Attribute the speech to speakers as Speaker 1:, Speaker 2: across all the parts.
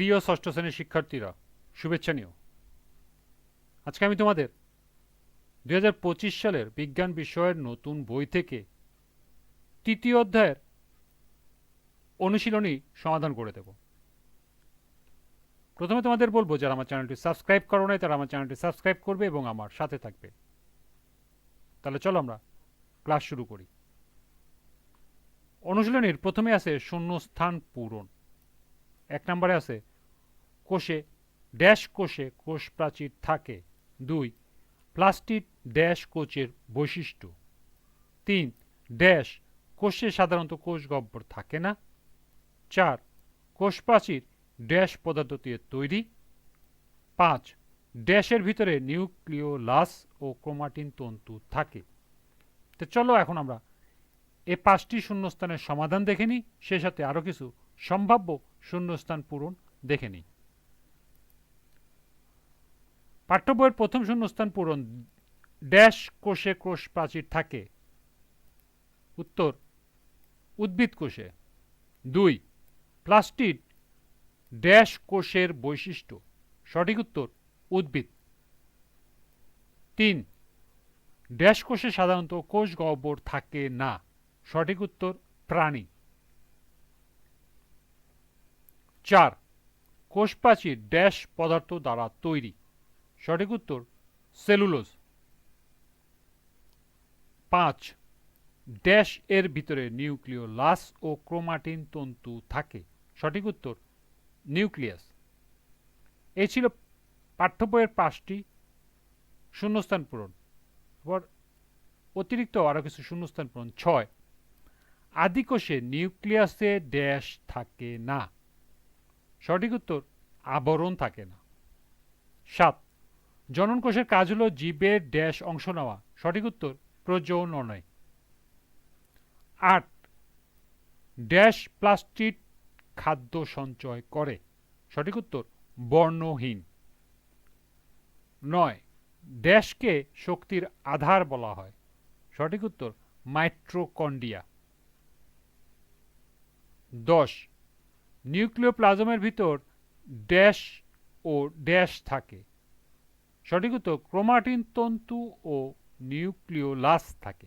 Speaker 1: প্রিয় ষষ্ঠ শ্রেণির শিক্ষার্থীরা, শুভেচ্ছা নিও। আজকে আমি তোমাদের দু হাজার পঁচিশ সালের বিজ্ঞান বিষয়ের নতুন বই থেকে তৃতীয় অধ্যায়ের অনুশীলনী সমাধান করে দেব। প্রথমে তোমাদের বলব, যারা আমার চ্যানেলটি সাবস্ক্রাইব করো নাই, তারা আমার চ্যানেলটি সাবস্ক্রাইব করবে এবং আমার সাথে থাকবে। তাহলে চলো আমরা ক্লাস শুরু করি। অনুশীলনীর প্রথমে আছে শূন্যস্থান পূরণ। এক নম্বরে আছে কোষে, ড্যাশ কোষে কোষ প্রাচীর থাকে। দুই প্লাস্টিক ড্যাশ কোচের বৈশিষ্ট্য। তিন, ড্যাশ কোষে সাধারণত কোষ গহ্বর থাকে না। চার, কোষ প্রাচীর ড্যাশ পদার্থ দিয়ে তৈরি। পাঁচ, ড্যাশের ভিতরে নিউক্লিওলাস ও ক্রোমাটিন তন্তু থাকে। তো চলো এখন আমরা এ পাঁচটি শূন্যস্থানের সমাধান দেখে নিই সে সাথে আরও কিছু সম্ভাব্য শূন্যস্থান পূরণ দেখে নিই। পাঠ্য বইয়ের প্রথম শূন্যস্থান পূরণ ড্যাশ কোষে কোষ প্রাচীর থাকে। উত্তর, উদ্ভিদ কোষে। দুই, প্লাস্টিড ড্যাশ কোষের বৈশিষ্ট্য। সঠিক উত্তর, উদ্ভিদ। তিন, ড্যাশ কোষে সাধারণত কোষ গহ্বর থাকে না। সঠিক উত্তর, প্রাণী। চার, কোষ প্রাচীর ড্যাশ পদার্থ দ্বারা তৈরি। সঠিক উত্তর, সেলুলোজ। পাঁচ, ড্যাশ এর ভিতরে নিউক্লিওলাস ও ক্রোমাটিন তন্তু থাকে। সঠিক উত্তর, নিউক্লিয়াস। এই ছিল পাঠ্য বইয়ের পাঁচটি শূন্যস্থান পূরণ। এবার অতিরিক্ত আরও কিছু শূন্যস্থান পূরণ। ছয়, আদিকোষে নিউক্লিয়াসে ড্যাশ থাকে না। সঠিক উত্তর, আবরণ থাকে না। সাত জনন কোষের কাজ হলো জীবের ড্যাশ অংশ নেওয়া। সঠিক উত্তর প্রজননয় আট, ড্যাশ প্লাস্টিক খাদ্য সঞ্চয় করে। সঠিক উত্তর, বর্ণহীন। নয়, ড্যাশকে শক্তির আধার বলা হয়। সঠিক উত্তর মাইট্রোকন্ডিয়া দশ, নিউক্লিওপ্লাজমের ভিতর ড্যাশ ও ড্যাশ থাকে। সঠিক উত্তর, ক্রোমাটিন, তন্তু ও নিউক্লিওলাস থাকে।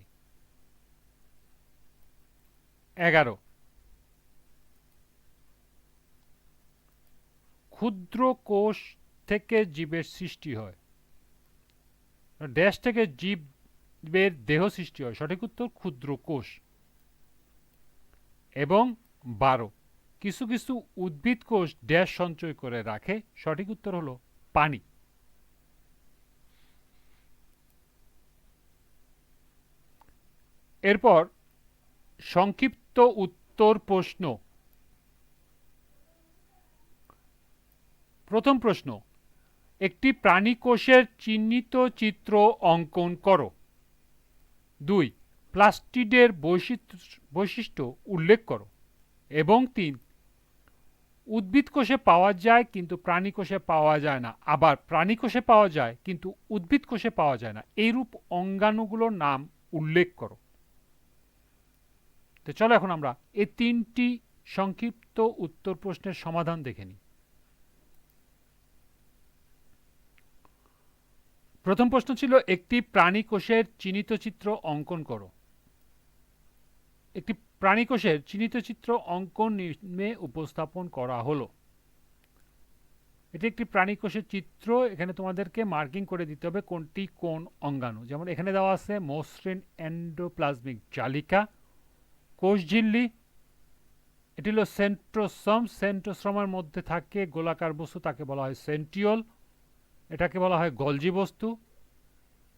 Speaker 1: এগারো। ক্ষুদ্র কোষ থেকে জীবের সৃষ্টি হয়। ড্যাশ থেকে জীবের দেহ সৃষ্টি হয়। সঠিক উত্তর, ক্ষুদ্র কোষ। এবং বারো। কিছু কিছু উদ্ভিদ কোষ ড্যাশ সঞ্চয় করে রাখে। সঠিক উত্তর হলো পানি। এরপর সংক্ষিপ্ত উত্তর প্রশ্ন। প্রথম প্রশ্ন, একটি প্রাণী কোষের চিহ্নিত চিত্র অঙ্কন করো। দুই, প্লাস্টিডের বৈশিষ্ট্য উল্লেখ করো। এবং তিন, উদ্ভিদ কোষে পাওয়া যায় কিন্তু প্রাণী কোষে পাওয়া যায় না। আবার প্রাণী কোষে পাওয়া যায় কিন্তু উদ্ভিদ কোষে পাওয়া যায় না। এইরূপ অঙ্গাণুগুলোর নাম উল্লেখ করো। তো চলো এখন আমরা এই তিনটি সংক্ষিপ্ত উত্তর প্রশ্নের সমাধান দেখে নিই। প্রথম প্রশ্ন ছিল, একটি প্রাণী কোষের চিহ্নিত চিত্র অঙ্কন করো। একটি প্রাণী কোষের চিহ্নিত চিত্র অঙ্কন নিম্নে উপস্থাপন করা হলো। এটি একটি প্রাণী কোষের চিত্র, এখানে তোমাদেরকে মার্কিং করে দিতে হবে কোনটি কোন অঙ্গাণু। যেমন এখানে দেওয়া আছে মসৃণ এন্ডোপ্লাজমিক জালিকা কোষ ঝিল্লি, এটি হলো সেন্ট্রোসম সেন্ট্রোসমের মধ্যে থাকে গোলাকার বস্তু, তাকে বলা হয় সেন্টিওল এটাকে বলা হয় গলজি বস্তু।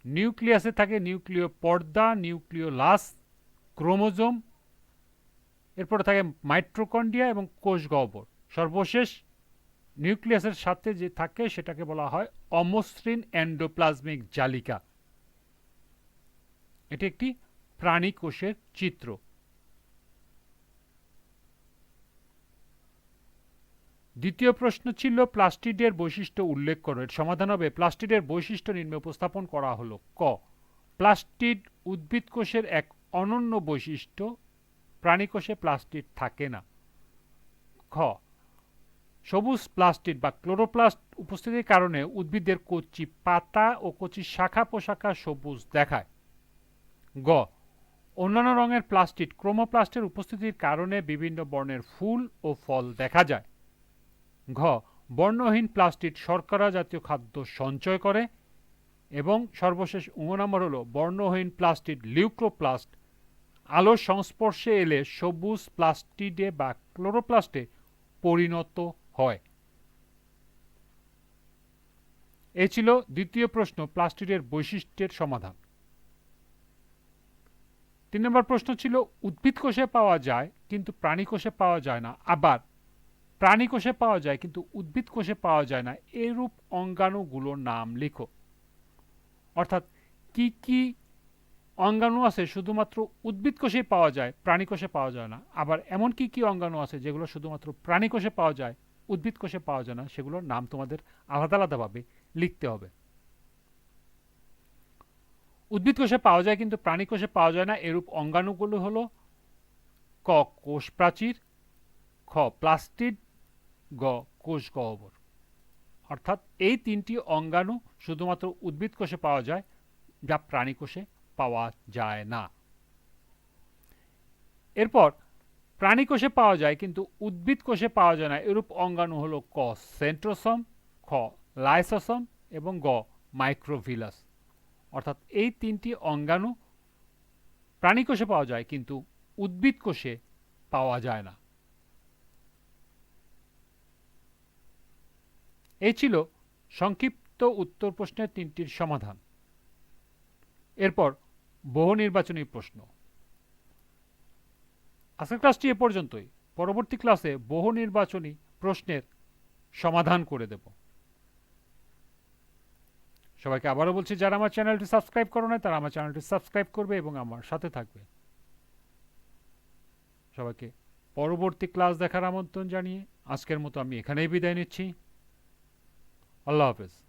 Speaker 1: নিউক্লিয়াসে থাকে নিউক্লিয় পর্দা, নিউক্লিয় লাস ক্রোমোজোম, এরপরে থাকে মাইট্রোকন্ডিয়া এবং কোষ গহ্বর। সর্বশেষ, নিউক্লিয়াসের সাথে যে থাকে সেটাকে বলা হয় অমসৃণ এন্ডোপ্লাজমিক জালিকা। এটি একটি প্রাণী কোষের চিত্র। দ্বিতীয় প্রশ্ন ছিল, প্লাস্টিডের বৈশিষ্ট্য উল্লেখ করো। এর সমাধান হবে, প্লাস্টিডের বৈশিষ্ট্য নিম্নে উপস্থাপন করা হলো, ক। প্লাস্টিড উদ্ভিদ কোষের এক অনন্য বৈশিষ্ট্য, প্রাণী কোষে প্লাস্টিড থাকে না। খ। সবুজ প্লাস্টিড বা ক্লোরোপ্লাস্ট উপস্থিতির কারণে উদ্ভিদের কচি পাতা ও কচি শাখা পোশাখা সবুজ দেখায়। গ। অন্যান্য রঙের প্লাস্টিড ক্রোমোপ্লাস্টের উপস্থিতির কারণে বিভিন্ন বর্ণের ফুল ও ফল দেখা যায়। ঘ. বর্ণহীন প্লাস্টিড শর্করা জাতীয় খাদ্য সঞ্চয় করে এবং সর্বশেষ উম নম্বর হলো বর্ণহীন প্লাস্টিড লিউক্রোপ্লাস্ট। আলোর সংস্পর্শে এলে সবুজ প্লাস্টিডে বা ক্লোরোপ্লাস্টে পরিণত হয়। এ ছিল দ্বিতীয় প্রশ্ন, প্লাস্টিডের বৈশিষ্ট্যের সমাধান। তিন নম্বর প্রশ্ন ছিল, উদ্ভিদ কোষে পাওয়া যায়, কিন্তু প্রাণী কোষে পাওয়া যায় না। আবার প্রাণী কোষে পাওয়া যায়, কিন্তু উদ্ভিদ কোষে পাওয়া যায় না। এরূপ অঙ্গাণুগুলোর নাম লিখো। অর্থাৎ কি কি অঙ্গাণু আছে শুধুমাত্র উদ্ভিদ কোষেই পাওয়া যায়, প্রাণী কোষে পাওয়া যায় না। আবার এমন কি কি অঙ্গাণু আছে যেগুলো শুধুমাত্র প্রাণী কোষে পাওয়া যায়, উদ্ভিদ কোষে পাওয়া যায় না, সেগুলোর নাম তোমাদের আলাদা আলাদাভাবে লিখতে হবে। উদ্ভিদ কোষে পাওয়া যায় কিন্তু প্রাণী কোষে পাওয়া যায় না, এরূপ অঙ্গাণুগুলো হলো ক কোষ প্রাচীর খ প্লাস্টিড গ, কোষ গহ্বর অর্থাৎ এই তিনটি অঙ্গাণু শুধুমাত্র উদ্ভিদ কোষে পাওয়া যায় যা প্রাণী কোষে পাওয়া যায় না। এরপর প্রাণী কোষে পাওয়া যায় কিন্তু উদ্ভিদ কোষে পাওয়া যায় না। এরূপ অঙ্গাণু হলো ক, সেন্ট্রোসম, খ, লাইসোসম এবং গ, মাইক্রোভিলাস। অর্থাৎ এই তিনটি অঙ্গাণু প্রাণী কোষে পাওয়া যায় কিন্তু উদ্ভিদ কোষে পাওয়া যায় না। এই ছিল সংক্ষিপ্ত উত্তর প্রশ্নের তিনটির সমাধান। এরপর বহু নির্বাচনী প্রশ্ন। আজকের ক্লাসটি এ পর্যন্তই। পরবর্তী ক্লাসে বহু নির্বাচনী প্রশ্নের সমাধান করে দেব। সবাইকে আবারও বলছি, যারা আমার চ্যানেলটি সাবস্ক্রাইব করো না তারা আমার চ্যানেলটি সাবস্ক্রাইব করবে এবং আমার সাথে থাকবে। সবাইকে পরবর্তী ক্লাস দেখার আমন্ত্রণ জানিয়ে আজকের মতো আমি এখানেই বিদায় নিচ্ছি। আল্লাহ হাফেজ।